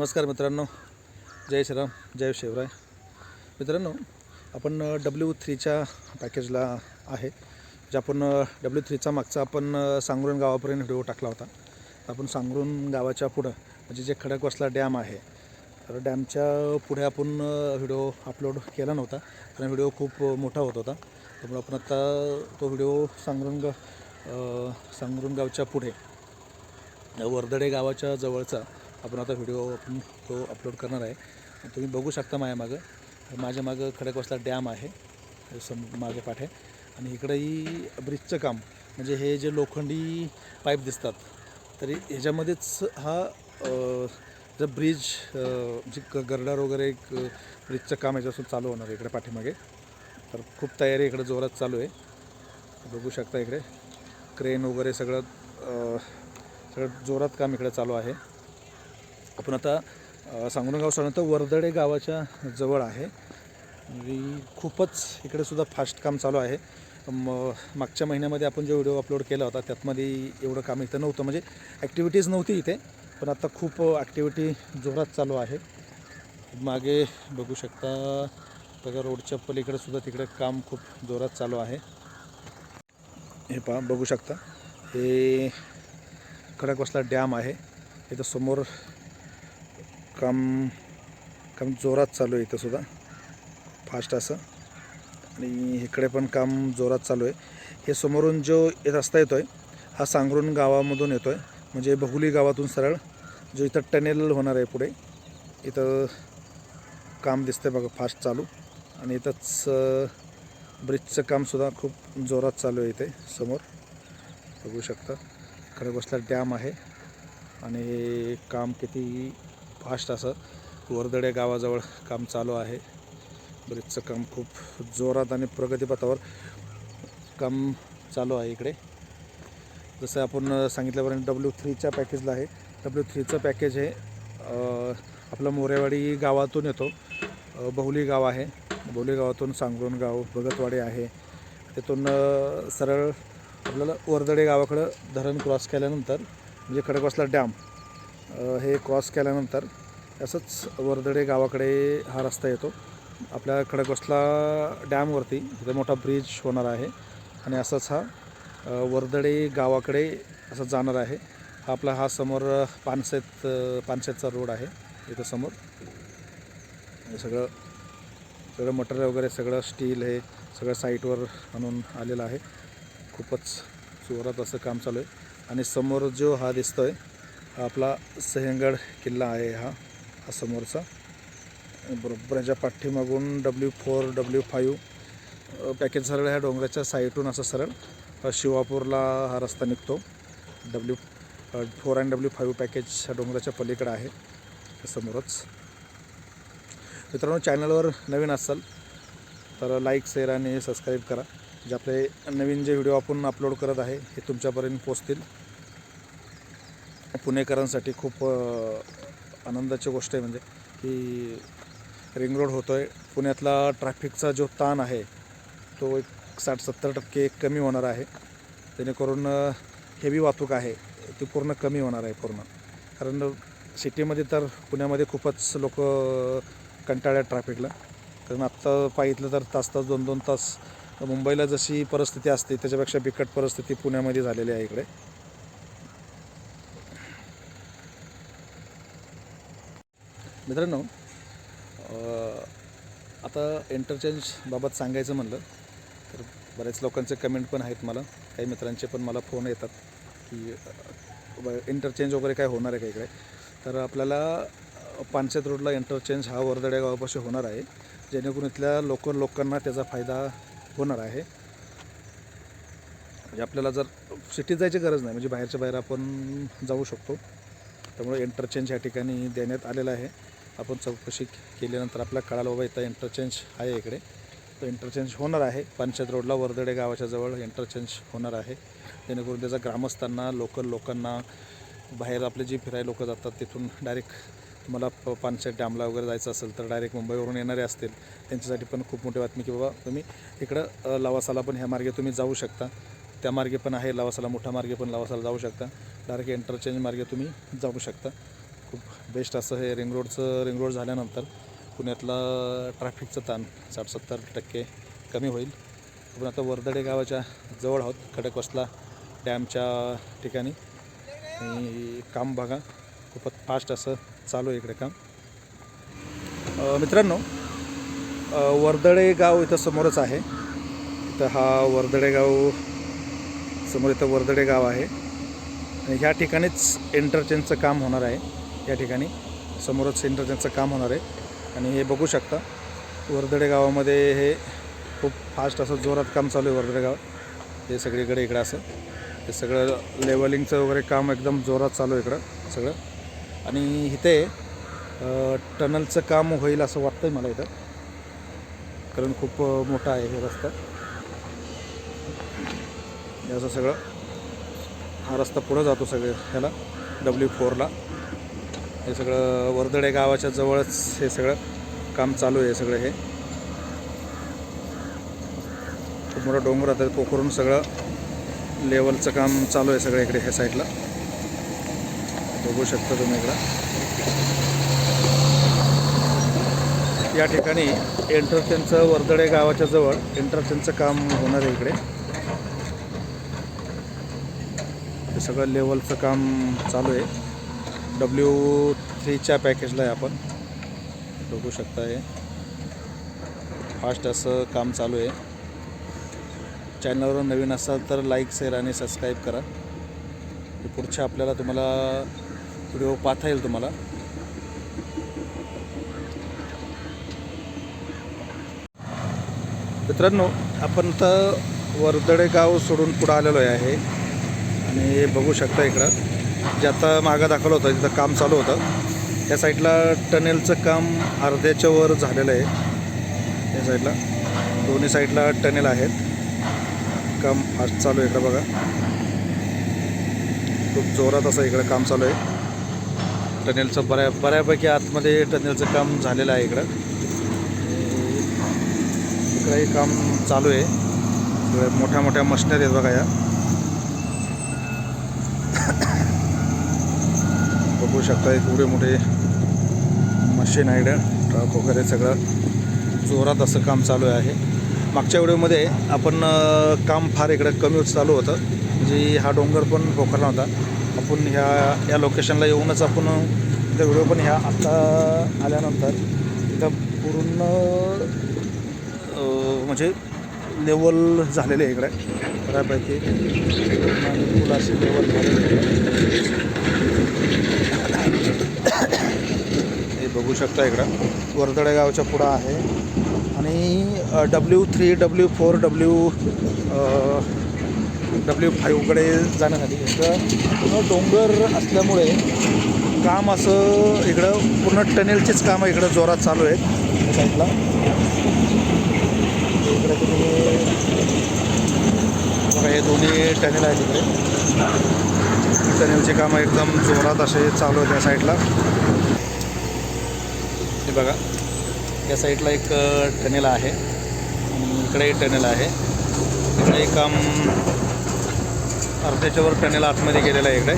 नमस्कार मित्रांनो. जय श्रीराम जय शिवराय. मित्रांनो आपण डब्ल्यू थ्रीच्या पॅकेजला आहे जे आपण डब्ल्यू थ्रीचा मागचा आपण सांगरुण गावापर्यंत व्हिडिओ टाकला होता. आपण सांगरुण गावाच्या पुढं म्हणजे जे खडकवासला डॅम आहे तर डॅमच्या पुढे आपण व्हिडिओ अपलोड केला नव्हता कारण व्हिडिओ खूप मोठा होत होता. त्यामुळे आपण आता तो व्हिडिओ सांगरुण गा सांगरुण गावच्या पुढे वर्दडे गावाच्या जवळचा आपण आता व्हिडिओ आपण तो अपलोड करणार आहे. तुम्ही बघू शकता माझ्या मागं. माझ्या मागं खडकवासला डॅम आहे. सम मागे पाठे आणि इकडंही ब्रिजचं काम. म्हणजे हे जे लोखंडी पाईप दिसतात तरी ह्याच्यामध्येच हा जर ब्रिज जी ग- गर्डर वगैरे एक ब्रिजचं काम याच्यापासून चालू होणार आहे इकडे पाठीमागे. तर खूप तयारी इकडे जोरात चालू आहे. बघू शकता इकडे. क्रेन वगैरे सगळं सगळं जोरात काम इकडे चालू आहे. आपण आता अ, सांगून गाव वर्दडे गावाच्या जवळ आहे. आणि खूपच इकडे सुद्धा फास्ट काम चालू आहे. म मागच्या महिन्यामध्ये आपण जो व्हिडिओ अपलोड केला होता त्यातमध्ये एवढं काम इथं नव्हतं. म्हणजे ॲक्टिव्हिटीज नव्हती इथे पण आता खूप ॲक्टिव्हिटी जोरात चालू आहे. मागे बघू शकता बघा रोडच्या पलीकडे सुद्धा तिकडे काम खूप जोरात चालू आहे. हे पहा बघू शकता. हे खडकवासला डॅम आहे. इथं समोर काम काम जोरात चालू आहे इथंसुद्धा फास्ट असं. आणि इकडे पण काम जोरात चालू आहे. हे समोरून जो रस्ता येतो आहे हा सांगरून गावामधून येतो आहे म्हणजे बहुली गावातून सरळ जो इथं टनेल होणार आहे पुढे इथं काम दिसतंय बघा फास्ट चालू. आणि इथंच ब्रिजचं कामसुद्धा खूप जोरात चालू आहे इथे समोर. बघू शकता. खडकवासला डॅम आहे. आणि काम किती फास्ट असं वर्दडे गावाजवळ काम चालू आहे. ब्रिजचं काम खूप जोरात आणि प्रगतीपथावर काम चालू आहे इकडे. जसं आपण सांगितल्यापर्यंत डब्ल्यू थ्रीच्या पॅकेजला आहे. डब्ल्यू थ्रीचं पॅकेज हे आपलं मोरेवाडी गावातून येतो. बहुली गाव आहे. बहुली गावातून सांगरोण गाव भगतवाडी आहे. तिथून सरळ आपल्याला वर्दडे गावाकडं धरण क्रॉस केल्यानंतर म्हणजे खडकवासला डॅम हे क्रॉस केल्यानंतर असंच वर्दडे गावाकडे हा रस्ता येतो. आपल्या खडकवासला डॅमवरती तिथे मोठा ब्रिज होणार आहे आणि असाच हा वर्दडे गावाकडे असं जाणार आहे. हा आपला हा समोर पानसेत पानसेतचा रोड आहे इथं समोर. हे सगळं सगळं मटेरियल वगैरे सगळं स्टील हे सगळं साईटवर आणून आलेलं आहे. खूपच जोरात असं काम चालू आहे. आणि समोर जो हा दिसतो आहे आपला सह्यंगड किल्ला आहे हा हा समोरचा. बरोबर याच्या पाठीमागून W four W five package सरळ ह्या डोंगराच्या साईटून असं सरळ शिवापूरला हा रस्ता निघतो. W four and W five package ह्या डोंगराच्या पलीकडे आहे समोरच. मित्रांनो चॅनलवर नवीन असाल तर लाईक शेअर आणि सबस्क्राईब करा. जे आपले नवीन जे व्हिडिओ आपण अपलोड करत आहे हे तुमच्यापर्यंत पोचतील पुणेकरांसाठी खूप आनंदाची गोष्ट आहे म्हणजे की रिंग रोड होतो आहे पुण्यातला ट्रॅफिकचा जो ताण आहे तो एक साठ सत्तर टक्के कमी होणार आहे. जेणेकरून हेवी वाहतूक आहे ती पूर्ण कमी होणार आहे पूर्ण. कारण सिटीमध्ये तर पुण्यामध्ये खूपच लोक कंटाळ्यात ट्रॅफिकला कारण आत्ता पाहितलं तर तास तास दोन दोन तास मुंबईला जशी परिस्थिती असते त्याच्यापेक्षा बिकट परिस्थिती पुण्यामध्ये झालेली आहे इकडे. मित्रांनो आता इंटरचेंजबाबत सांगायचं म्हणलं तर बऱ्याच लोकांचे कमेंट पण आहेत मला. काही मित्रांचे पण मला फोन येतात की इंटरचेंज वगैरे काय होणार आहे का इकडे? तर आपल्याला अं, पानशेत रोडला इंटरचेंज हा वर्दड्या गावापाशी होणार आहे जेणेकरून इथल्या लोकल लोकांना त्याचा फायदा होणार आहे. म्हणजे आपल्याला जर सिटीत जायची गरज नाही म्हणजे बाहेरच्या बाहेर आपण जाऊ शकतो. त्यामुळे इंटरचेंज या ठिकाणी देण्यात आलेला आहे. आपण चौकशी केल्यानंतर आपल्याला कळालं बाबा इथं इंटरचेंज आहे इकडे. तर इंटरचेंज होणार आहे. पंचायत रोडला वर्दडे गावाच्या जवळ इंटरचेंज होणार आहे. जेणेकरून त्याचा ग्रामस्थांना लोकल लोकांना बाहेर आपले जी फिरायला लोकं जातात तिथून डायरेक्ट तुम्हाला प पानशेत डॅमला वगैरे जायचं असेल तर डायरेक्ट मुंबईवरून येणारे असतील त्यांच्यासाठी पण खूप मोठी बातमी की बाबा तुम्ही इकडं लवासाला पण ह्या मार्गे तुम्ही जाऊ शकता. त्या मार्गे पण आहे लवासाला मोठा मार्गे पण लवासाला जाऊ शकता. डायरेक्ट इंटरचेंज मार्गे तुम्ही जाऊ शकता. खूप बेस्ट असं हे रिंग रोडचं रिंग रोड झाल्यानंतर पुण्यातला ट्रॅफिकचं ताण साठ सत्तर टक्के कमी होईल. आपण आता वर्दडे गावाच्या जवळ आहोत खडकवसला डॅमच्या ठिकाणी. आणि काम बघा खूपच फास्ट असं चालू आहे इकडे काम. मित्रांनो वर्दडे गाव इथं समोरच आहे. इथं हा वर्दडे गाव समोर इथं वर्दडे गाव आहे. आणि ह्या ठिकाणीच इंटरचेंजचं काम होणार आहे. या ठिकाणी समोरच इंटरचेंजचं काम होणार आहे. आणि हे बघू शकता वर्दडे गावामध्ये हे खूप फास्ट असं जोरात काम चालू आहे वर्दडे गावात हे सगळीकडे इकडं असं. हे सगळं लेवलिंगचं वगैरे काम एकदम जोरात चालू आहे इकडं सगळं. आणि इथे टनलचं काम होईल असं वाटतं आहे मला इथं. कारण खूप मोठा आहे हे रस्ता. असं सगळं. हा रस्ता पुढं जातो सगळे ह्याला डब्ल्यू फोरला हे सगळं वर्दडे गावाच्या जवळच हे सगळं काम चालू आहे सगळं हे. खूप मोठा डोंगर आता पोखरून सगळं लेवलचं काम चालू आहे सगळं इकडे ह्या साईडला. बघू शकता तुम्ही इकडं. या ठिकाणी एंटरचेंजचं वर्दडे गावाच्या जवळ एंटरचेंजचं काम होणार आहे इकडे. हे सगळं लेवलचं काम चालू आहे. डब्ल्यू थ्रीच्या पॅकेजला आहे आपण. बघू शकता हे. फास्ट असं काम चालू आहे. चॅनलवर नवीन असाल तर लाईक शेअर आणि सबस्क्राईब करा. पुढच्या आपल्याला तुम्हाला व्हिडिओ पाहता येईल तुम्हाला. मित्रांनो आपण तर वर्दडे गाव सोडून पुढं आलेलो आहे. आणि हे बघू शकता इकडं. जे आता मागं दाखवलं होतं तिथं काम चालू होतं त्या साईडला टनेलचं काम अर्ध्याच्या वर झालेलं आहे. या साईडला दोन्ही साईडला टनेल आहेत. काम फास्ट चालू आहे इकडं बघा. खूप जोरात असं इकडं काम चालू आहे. टनेलचं बऱ्या बऱ्यापैकी आतमध्ये टनेलचं काम झालेलं आहे इकडं. इकडंही काम चालू आहे. इकडे मोठ्या मोठ्या मशिनरी आहेत बघा या. बघू शकता एवढे मोठे मशीन आहे ट्रक वगैरे सगळं. जोरात असं काम चालू आहे. मागच्या व्हिडिओमध्ये आपण काम फार इकडं कमी चालू होतं. म्हणजे हा डोंगर पण पोखरला होता. आपण ह्या या लोकेशनला येऊनच आपण त्या व्हिडिओ पण ह्या आत्ता आल्यानंतर इथं पूर्ण म्हणजे लेवल झालेले आहे इकडे. बऱ्यापैकी. लेवल झालेली आहे. हे बघू शकता इकडं. वरदडे गावच्या पुढं आहे. आणि W three W four W W फाईव्हकडे जाण्यासाठी इकडं पूर्ण डोंगर असल्यामुळे काम असं इकडं पूर्ण टनेलचेच कामं इकडं जोरात चालू आहेत. या साईडला इकडे तुम्ही बघा हे दोन्ही टनेल आहेत इकडे. टनेलचे कामं एकदम जोरात असे चालू आहेत या साईडला हे बघा. या साईडला एक टनेल आहे. इकडे इकडेही टनेल आहे. इकडे काम अर्ध्याच्यावर टनेल आतमध्ये गेलेलं आहे इकडे.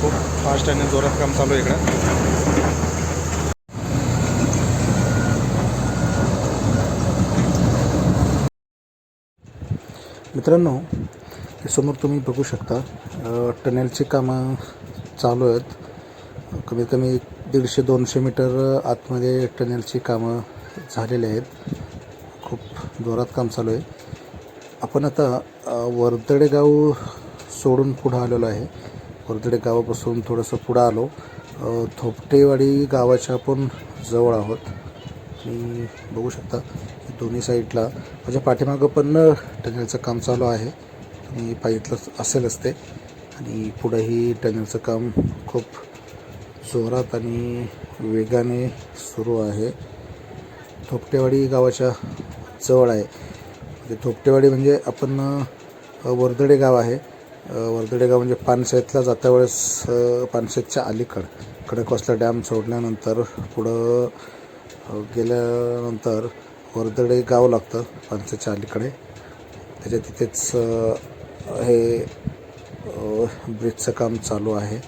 खूप फास्ट आणि जोरात काम चालू आहे इकडं. मित्रांनो समोर तुम्ही बघू शकता टनेलची कामं चालू आहेत. कमीत कमी दीडशे दोनशे मीटर आतमध्ये टनेलची कामं झालेली आहेत. खूप जोरात काम चालू आहे. आपण आता वर्दडे गाव सोडून पुढं आलेलो आहे. वर्दडे गावापासून थोडंसं पुढं आलो. थोपटेवाडी गावाच्या आपण जवळ आहोत. आणि बघू शकता दोन्ही साईडला माझ्या पाठीमागं पण टनेलचं काम चालू आहे. तुम्ही पाहितलं असेलच ते. आणि पुढंही टनेलचं काम खूप जोरात आणि वेगाने सुरू आहे. थोपटेवाडी गावाच्या जवळ आहे. म्हणजे थोपटेवाडी म्हणजे आपण वर्दडे गाव आहे. वर्दडे गाव म्हणजे पानशेतला जाता वेळेस पानशेतच्या अलीकड खडकवासला डॅम सोडल्यानंतर पुढं गेल्यानंतर वर्दडे गाव लागतं पानशेतच्या अलीकडे. त्याच्या तिथेच हे ब्रिजचं काम चालू आहे.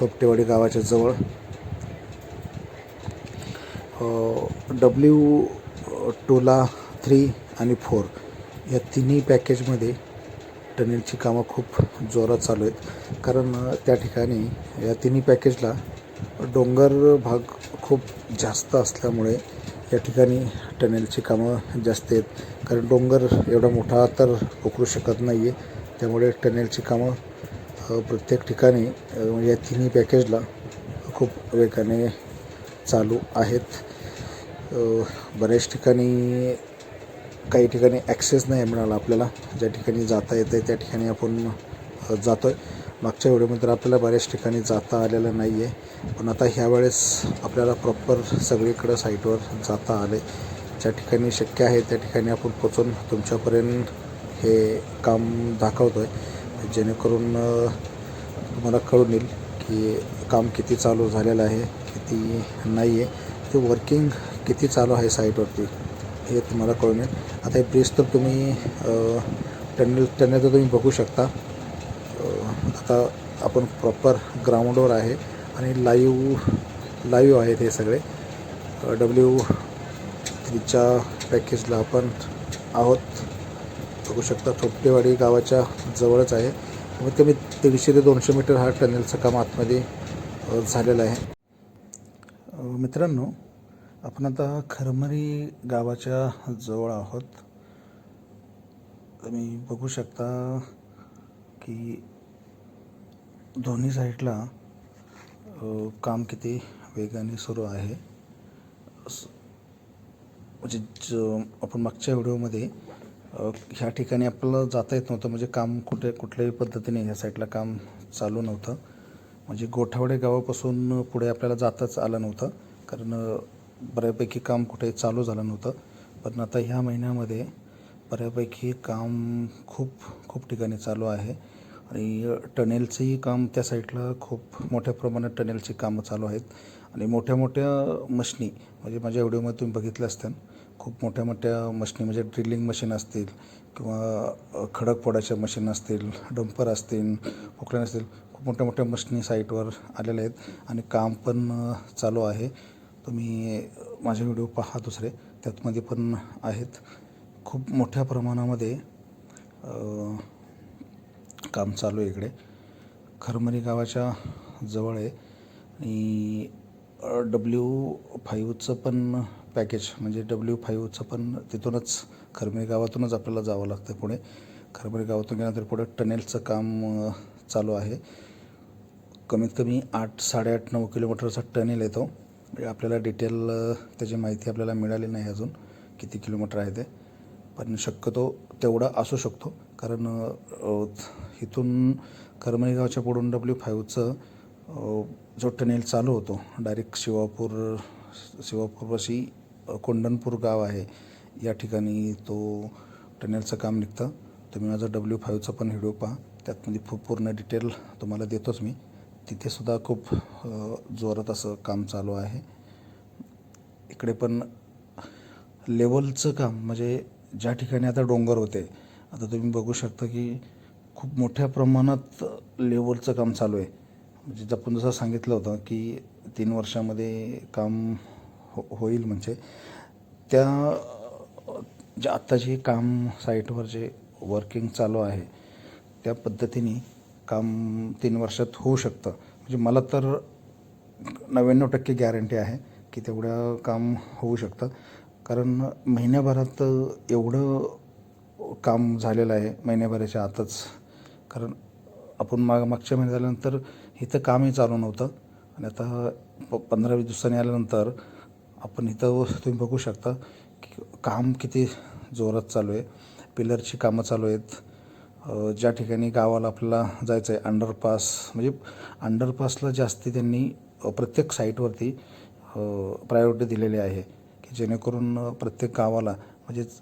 थोपटेवाडी गावाच्या जवळ. डब्ल्यू टूला थ्री आणि फोर या तिन्ही पॅकेजमध्ये टनेलची कामं खूप जोरात चालू आहेत. कारण त्या ठिकाणी या तिन्ही पॅकेजला डोंगर भाग खूप जास्त असल्यामुळे या ठिकाणी टनेलची कामं जास्त आहेत. कारण डोंगर एवढा मोठा तर उकरू शकत नाही आहे त्यामुळे टनेलची कामं प्रत्येक ठिकाणी म्हणजे या तिन्ही पॅकेजला खूप वेगाने चालू आहेत. बऱ्याच ठिकाणी काही ठिकाणी ॲक्सेस नाही मिळाला आपल्याला. ज्या ठिकाणी जाता येतं आहे त्या ठिकाणी आपण जातो आहे मागच्या व्हिडिओमध्ये तर आपल्याला बऱ्याच ठिकाणी जाता आलेलं नाही आहे पण आता ह्यावेळेस आपल्याला प्रॉपर सगळीकडं साईटवर जाता आले ज्या ठिकाणी शक्य आहे त्या ठिकाणी आपण पोचून तुमच्यापर्यंत हे काम दाखवतो आहे जेणेकरून तुम्हाला कळून येईल की काम किती चालू झालेलं आहे किती नाही आहे. ते वर्किंग किती चालू आहे साईटवरती हे तुम्हाला कळून येईल. आता हे ब्रिज तर तुम्ही टनल टनल तर तुम्ही बघू शकता. आता आपण प्रॉपर ग्राउंडवर आहे आणि लाईव्ह लाईव्ह आहेत हे सगळे. डब्ल्यू थ्रीच्या पॅकेजला आपण आहोत. बघू शकता थोपटेवाडी गावाच्या जवळच आहे. कमीत कमी दीडशे ते दोनशे मीटर हा टनेलचं काम आतमध्ये झालेलं आहे. मित्रांनो आपण आता खरमरी गावाच्या जवळ आहोत. तुम्ही बघू शकता की दोन्ही साईडला काम किती वेगाने सुरू आहे. म्हणजे ज आपण मागच्या व्हिडिओमध्ये ह्या ठिकाणी आपल्याला जाता येत नव्हतं. म्हणजे काम कुठे कुठल्याही पद्धतीने ह्या साईडला काम चालू नव्हतं. म्हणजे गोठावडे गावापासून पुढे आपल्याला जाताच आलं नव्हतं. कारण बऱ्यापैकी काम कुठे चालू झालं नव्हतं. पण आता ह्या महिन्यामध्ये बऱ्यापैकी काम खूप खूप ठिकाणी चालू आहे. आणि टनेलचंही काम त्या साईडला खूप मोठ्या प्रमाणात टनेलची कामं चालू आहेत. आणि मोठ्या मोठ्या मशनी म्हणजे माझ्या व्हिडिओमध्ये तुम्ही बघितलं असतील खूप मोठ्या मोठ्या मशनी म्हणजे ड्रिलिंग मशीन असतील किंवा खडक फोडायच्या मशीन असतील डंपर असतील पोकल्यान असतील खूप मोठ्या मोठ्या मशनी साईटवर आलेल्या आहेत आणि काम पण चालू आहे. तुम्ही माझे व्हिडिओ पहा दुसरे त्यातमध्ये पण आहेत. खूप मोठ्या प्रमाणामध्ये काम चालू आहे इकडे. खरमरी गावाच्या जवळ आहे आणि डब्ल्यू फाईव्हचं पण पॅकेज म्हणजे डब्ल्यू फाईव्हचं पण तिथूनच खरमेरी गावातूनच आपल्याला जावं लागतं पुढे. खरमेरी गावातून गेल्यानंतर पुढे टनेलचं काम चालू आहे. कमीत कमी आठ साडेआठ नऊ किलोमीटरचा टनेल येतो म्हणजे आपल्याला डिटेल त्याची माहिती आपल्याला मिळाली नाही अजून किती किलोमीटर आहे ते. पण शक्यतो तेवढा असू शकतो. कारण इथून करमई गावच्या पुढून डब्ल्यू फाईव्हचं जो टनेल चालू होतो डायरेक्ट शिवापूर शिवापूरपाशी कोंडणपूर गाव आहे. या ठिकाणी तो टनेलचं काम निघतं. तुम्ही माझा डब्ल्यू फाईव्हचा पण व्हिडिओ पहा. त्यातमध्ये खूप पूर्ण डिटेल तुम्हाला देतोच मी. तिथेसुद्धा खूप जोरात असं काम चालू आहे. इकडे पण लेवलचं काम म्हणजे ज्या ठिकाणी आता डोंगर होते आता तुम्ही बघू शकता की खूप मोठ्या प्रमाणात लेवलचं काम चालू आहे. म्हणजे आपण जसं सांगितलं होतं की तीन वर्षामध्ये काम हो होईल म्हणजे. त्या जे आत्ता जे काम साईटवर जे वर्किंग चालू आहे त्या पद्धतीने काम तीन वर्षात होऊ शकतं. म्हणजे मला तर नव्याण्णव टक्के गॅरंटी आहे की तेवढं काम होऊ शकतं. कारण महिन्याभरात एवढं काम झालेलं आहे महिन्याभराच्या आतच. कारण आपण माग मागच्या महिन्यात आल्यानंतर इथं कामही चालू नव्हतं. आणि आता प पंधरा वीस दिवसांनी आल्यानंतर आपण इथं तुम्ही बघू शकता की काम किती जोरात चालू आहे. पिलरची कामं चालू आहेत. ज्या ठिकाणी गावाला आपल्याला जायचं आहे अंडरपास म्हणजे अंडरपासला जास्ती त्यांनी प्रत्येक साईटवरती प्रायोरिटी दिलेली आहे की जेणेकरून प्रत्येक गावाला म्हणजेच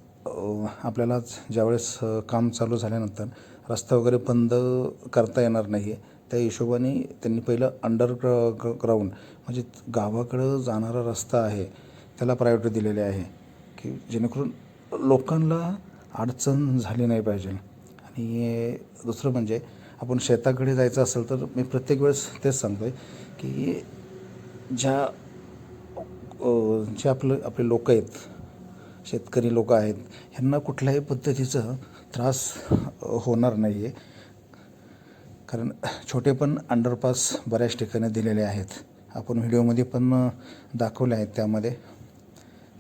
आपल्याला ज्यावेळेस काम चालू झाल्यानंतर रस्ता वगैरे बंद करता येणार नाही आहे त्या हिशोबाने त्यांनी पहिलं अंडर ग्र ग्राउंड म्हणजे गावाकडं जाणारा रस्ता आहे त्याला प्रायोरिटी दिलेली आहे की जेणेकरून लोकांना अडचण झाली नाही पाहिजे. आणि दुसरं म्हणजे आपण शेताकडे जायचं असेल तर मी प्रत्येक वेळेस तेच सांगतो आहे की ज्या जे आपलं आपले लोक आहेत शेतकरी लोक आहेत ह्यांना कुठल्याही पद्धतीचं त्रास होणार नाही आहे कारण छोटे पण अंडरपास बऱ्याच ठिकाणी दिलेले आहेत. आपण व्हिडिओमध्ये पण दाखवले आहेत त्यामध्ये.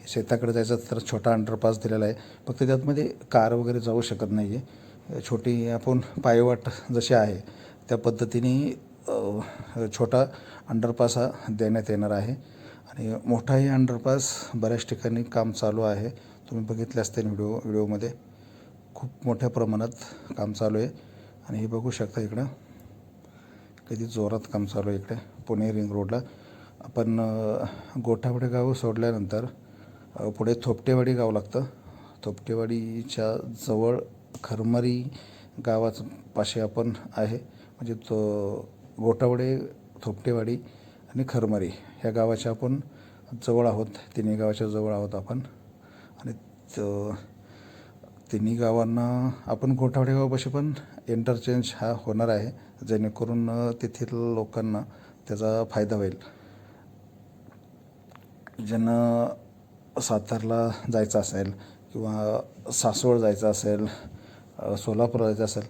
शेताकडे जायचं तर छोटा अंडरपास दिलेला आहे. फक्त त्यातमध्ये कार वगैरे जाऊ शकत नाही आहे छोटी आपण पायवाट जशी आहे त्या पद्धतीने छोटा अंडरपास हा देण्यात येणार आहे. आणि मोठाही अंडरपास बऱ्याच ठिकाणी काम चालू आहे. तुम्ही बघितले असते व्हिडिओ व्हिडिओमध्ये. खूप मोठ्या प्रमाणात काम चालू आहे. आणि हे बघू शकता इकडं. किती जोरात काम चालू आहे इकडे. पुणे रिंग रोडला. आपण गोठावडे गाव सोडल्यानंतर पुढे थोपटेवाडी गाव लागतं. थोपटेवाडीच्या जवळ खरमरी गावाचं पाशी आपण आहे. म्हणजे तो गोठावडे थोपटेवाडी आणि खरमरी ह्या गावाच्या आपण जवळ आहोत. तिन्ही गावाच्या जवळ आहोत आपण. आणि तिन्ही गावांना आपण गोठावडे गावापाशी पण इंटरचेंज हा होणार आहे जेणेकरून तेथील लोकांना त्याचा फायदा होईल. ज्यांना सातारला जायचं असेल किंवा सासवड जायचं असेल सोलापूर जायचं असेल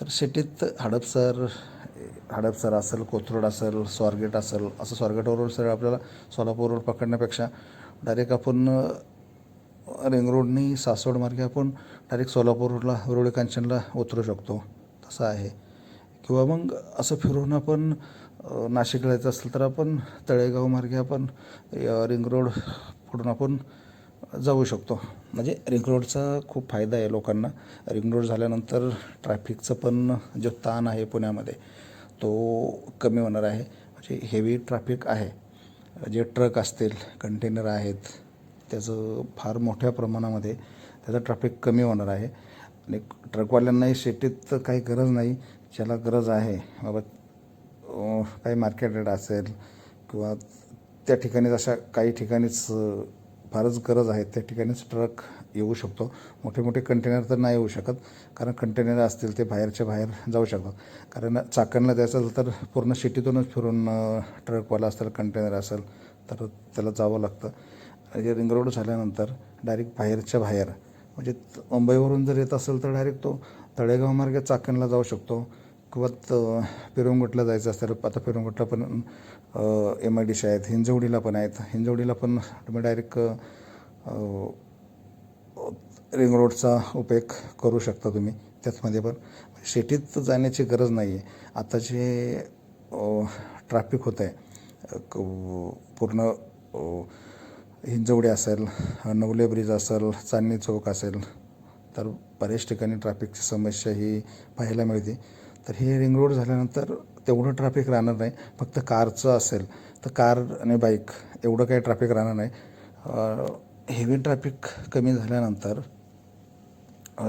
तर सिटीत हडपसर हडपसर असेल कोथरूड असेल स्वारगेट असेल असं स्वारगेटवरून सरळ आपल्याला सोलापूर रोड पकडण्यापेक्षा डायरेक्ट आपण रिंग रोडनी सासवड मार्गे आपण डायरेक्ट सोलापूरला रोड कांचनला उतरू शकतो. तसं आहे. किंवा मग असं फिरून आपण नाशिकला जायचं असेल तर आपण तळेगाव मार्गे आपण रिंग रोड पुढून आपण जाऊ शकतो. म्हणजे रिंग रोडचा खूप फायदा आहे लोकांना. रिंग रोड झाल्यानंतर ट्रॅफिकचं पण जो ताण आहे पुण्यामध्ये तो कमी होणार आहे. म्हणजे हेवी ट्रॅफिक आहे. जे ट्रक असतील कंटेनर आहेत त्याचं फार मोठ्या प्रमाणामध्ये त्याचं ट्रॅफिक कमी होणार आहे. आणि ट्रकवाल्यांनाही सिटीत काही गरज नाही. ज्याला गरज आहे बाबा काही मार्केट रेट असेल किंवा त्या ठिकाणीच अशा काही ठिकाणीच फारच गरज आहे त्या ठिकाणीच ट्रक येऊ शकतो. मोठे मोठे कंटेनर तर नाही येऊ शकत कारण कंटेनर असतील ते बाहेरच्या बाहेर जाऊ शकतात. कारण चाकणला द्यायचं असेल तर पूर्ण शेतीतूनच फिरून ट्रकवाला असेल कंटेनर असेल तर त्याला जावं लागतं. म्हणजे रिंग रोड झाल्यानंतर डायरेक्ट बाहेरच्या बाहेर म्हणजे मुंबईवरून जर येत असेल तर डायरेक्ट तो तळेगाव मार्गे चाकणला जाऊ शकतो किंवा त- पिरंगुटला जायचं असेल आता पिरंगुटला पण एम आय डी सी आहेत हिंजवडीला पण आहेत. हिंजवडीला पण तुम्ही डायरेक्ट रिंग रोडचा उपयोग करू शकता तुम्ही त्याचमध्ये पण. म्हणजे सिटीत जाण्याची गरज नाही आहे आता जे ट्रॅफिक होतं आहे पूर्ण हिंजवडी असेल नवले ब्रिज असेल चांदणी चौक असेल तर बऱ्याच ठिकाणी ट्रॅफिकची समस्या ही पाहायला मिळते. तर हे रिंग रोड झाल्यानंतर तेवढं ट्रॅफिक राहणार नाही. फक्त कारचं असेल तर कार आणि बाईक एवढं काही ट्रॅफिक राहणार नाही. हेवी ट्रॅफिक कमी झाल्यानंतर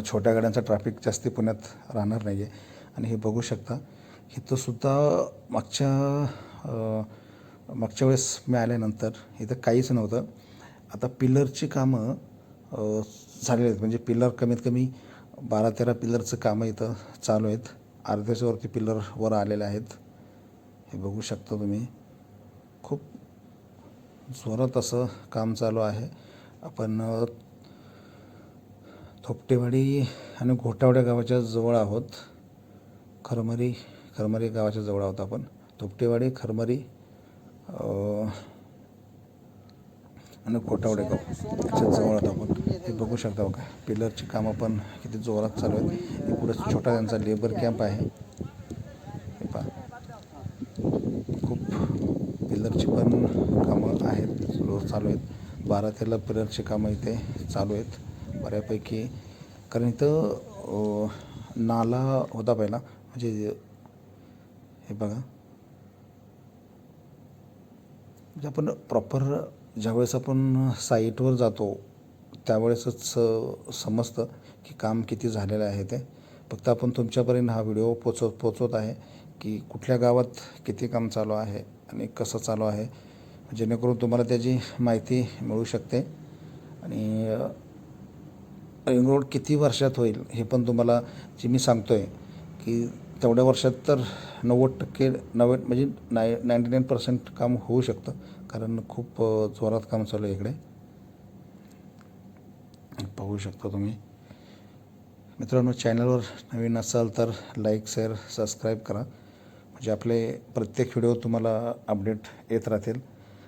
छोट्या गाड्यांचा ट्रॅफिक जास्ती पुण्यात राहणार नाही आहे आणि हे बघू शकता इथं सुद्धा मागच्या मागच्या वेळेस मी आल्यानंतर इथं काहीच नव्हतं. आता पिलरची कामं झालेली आहेत. म्हणजे पिलर कमीत कमी बारा तेरा पिलरचं कामं इथं चालू आहेत. अर्ध्याच्यावरती पिलरवर पिलर वर आलेले आहेत. हे बघू शकता तुम्ही. खूप जोरात असं काम चालू आहे. आपण थोपटेवाडी आणि घोटावड्या गावाच्या जवळ आहोत. खरमरी खरमरी गावाच्या जवळ आहोत आपण. थोपटेवाडी खरमरी आणि कोटावडे गाव. याच्या जवळ आहोत आपण हे बघू शकता बघा. पिलरची कामं पण किती जोरात चालू आहेत. इकडं छोटा त्यांचा लेबर कॅम्प आहे. हे पहा. खूप पिलरची पण कामं आहेत. रोज चालू आहेत. बारा तेरा पिलरची कामं इथे चालू आहेत. बऱ्यापैकी कारण इथं नाला होता पहिला. म्हणजे हे बघा. म्हणजे आपण प्रॉपर ज्यावेळेस आपण साईटवर जातो त्यावेळेसच समजतं की काम किती झालेलं आहे ते. फक्त आपण तुमच्यापर्यंत हा व्हिडिओ पोचव पोचवत आहे की कुठल्या गावात किती काम चालू आहे आणि कसं चालू आहे जेणेकरून तुम्हाला त्याची माहिती मिळू शकते. आणि रिंग रोड किती वर्षात होईल हे पण तुम्हाला जे मी सांगतो आहे की तेवढ्या वर्षात तर नव्वद टक्के नव्वद म्हणजे नाय नाईंटी नाईन पर्सेंट काम होऊ शकतं. कारण खूप जोरात काम चालू आहे इकडे. पाहू शकता तुम्ही. मित्रांनो चॅनलवर नवीन असाल तर लाईक शेअर सबस्क्राईब करा. म्हणजे आपले प्रत्येक व्हिडिओ तुम्हाला अपडेट येत राहतील.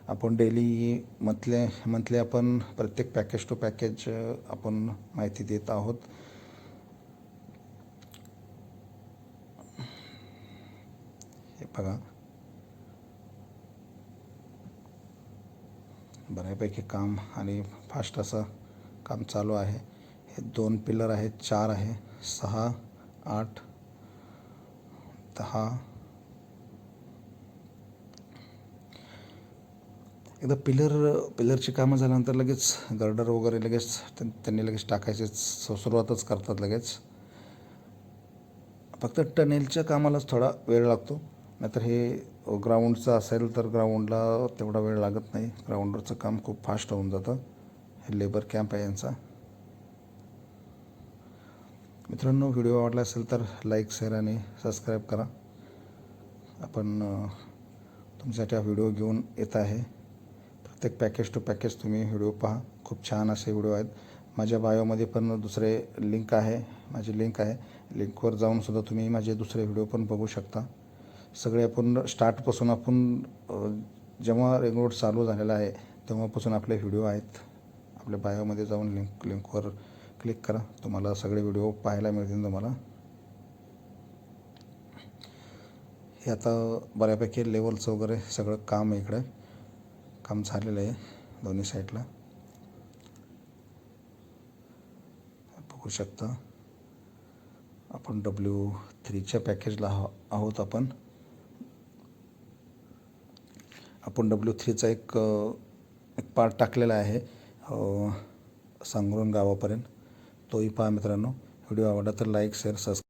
आपण डेली मंथले मंथली आपण प्रत्येक पॅकेज टू पॅकेज आपण माहिती देत आहोत. हे बघा. बऱ्यापैकी काम आणि फास्ट असं काम चालू आहे. हे दोन पिलर आहेत चार आहे सहा आठ दहा. एकदा पिलर पिलरची कामं झाल्यानंतर लगेच गर्डर वगैरे लगेच त्यां- त्यांनी लगेच टाकायचे सुरुवातच करतात लगेच. फक्त टनेलच्या कामालाच थोडा वेळ लागतो. नाहीतर हे ग्राउंडचं असेल तर ग्राउंडला तेवढा वेळ लागत नाही. ग्राउंडवरचं काम खूप फास्ट होऊन जातं. हे लेबर कॅम्प आहे यांचा. मित्रांनो व्हिडिओ आवडला असेल तर लाईक शेअर आणि सबस्क्राईब करा. आपण तुमच्यासाठी हा व्हिडिओ घेऊन येत आहे. प्रत्येक पॅकेज टू पॅकेज तुम्ही व्हिडिओ पहा. खूप छान असे व्हिडिओ आहेत. माझ्या बायोमध्ये पण दुसरे लिंक आहे. माझी लिंक आहे. लिंकवर जाऊन सुद्धा तुम्ही माझे दुसरे व्हिडिओ पण बघू शकता. सगळे आपण स्टार्टपासून आपण जेव्हा रिंग रोड चालू झालेला आहे तेव्हापासून आपले व्हिडिओ आहेत. आपल्या बायोमध्ये जाऊन लिंक लिंकवर क्लिक करा. तुम्हाला सगळे व्हिडिओ पाहायला मिळतील तुम्हाला. हे आता बऱ्यापैकी लेवलचं वगैरे सगळं काम आहे इकडे. काम झालेलं आहे दोन्ही साईडला बघू शकता. आपण डब्ल्यू थ्रीच्या पॅकेजला आहो आहोत आपण. आपण डब्ल्यू थ्रीचा एक एक पार्ट टाकलेला आहे सांगरून गावापर्यंत. तोही पहा मित्रांनो. व्हिडिओ आवडला तर लाईक शेअर सबस्क्राईब